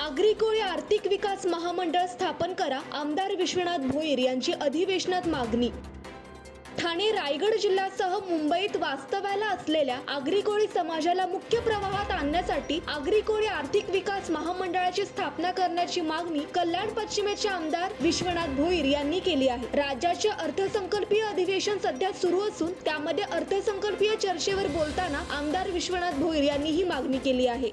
आगरी कोळी आर्थिक विकास महामंडळ स्थापन करा आमदार विश्वनाथ भोईर यांची अधिवेशनात मागणी. ठाणे रायगड जिल्ह्यासह मुंबईत वास्तव्याला असलेल्या आगरी कोळी समाजाला मुख्य प्रवाहात आणण्यासाठी आगरी कोळी आर्थिक विकास महामंडळाची स्थापना करण्याची मागणी कल्याण पश्चिमेचे आमदार विश्वनाथ भोईर यांनी केली आहे. राज्याचे अर्थसंकल्पीय अधिवेशन सध्या सुरू असून त्यामध्ये अर्थसंकल्पीय चर्चेवर बोलताना आमदार विश्वनाथ भोईर यांनी ही मागणी केली आहे.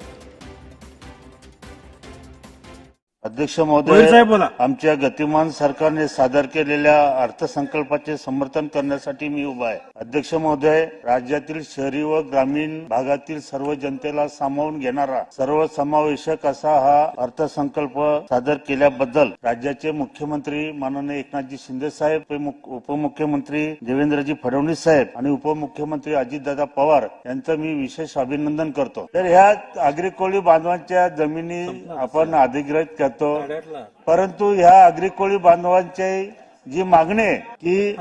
अध्यक्ष महोदय बोला. आमच्या गतिमान सरकारने सादर केलेल्या अर्थसंकल्पाचे समर्थन करण्यासाठी मी उभा आहे. अध्यक्ष महोदय राज्यातील शहरी व ग्रामीण भागातील सर्व जनतेला सामावून घेणारा सर्वसमावेशक असा हा अर्थसंकल्प सादर केल्याबद्दल राज्याचे मुख्यमंत्री माननीय एकनाथजी शिंदे साहेब उपमुख- उपमुख्यमंत्री देवेंद्रजी फडणवीस साहेब आणि उपमुख्यमंत्री अजितदादा पवार यांचं मी विशेष अभिनंदन करतो. तर ह्या आगरी कोळी बांधवांच्या जमिनी आपण अधिग्रहित करतो परंतु ह्या आगरी कोळी बांधवांची जी मागणी आहे की.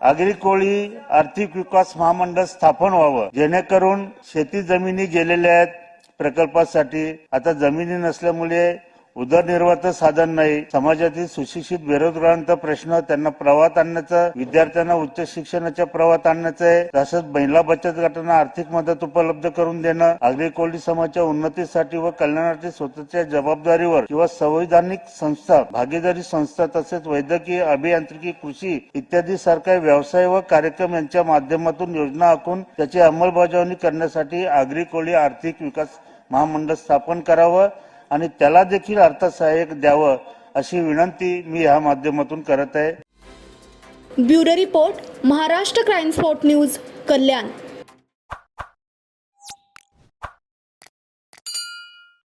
आगरी कोळी आर्थिक विकास महामंडळ स्थापन व्हावं. जेणेकरून शेती जमिनी गेलेल्या आहेत प्रकल्पासाठी. आता जमिनी नसल्यामुळे उदरनिर्वाहाचं साधन नाही. समाजातील सुशिक्षित बेरोजगारांचा प्रश्न त्यांना प्रवाहात आणण्याचा विद्यार्थ्यांना उच्च शिक्षणाच्या प्रवाहात आणण्याचं आहे. तसंच महिला बचत गटांना आर्थिक मदत उपलब्ध करून देणं आगरी कोळी समाजाच्या उन्नतीसाठी व कल्याणासाठी स्वतःच्या जबाबदारीवर किंवा संवैधानिक संस्था भागीदारी संस्था तसेच वैद्यकीय अभियांत्रिकी कृषी इत्यादी सारख्या व्यवसाय व कार्यक्रम यांच्या माध्यमातून योजना आखून त्याची अंमलबजावणी करण्यासाठी आगरी कोळी आर्थिक विकास महामंडळ स्थापन करावं. आणि त्याला देखील अर्थसहाय्य द्यावं अशी विनंती मी या माध्यमातून करत आहे. Bureau report Maharashtra crime spot news Kalyan.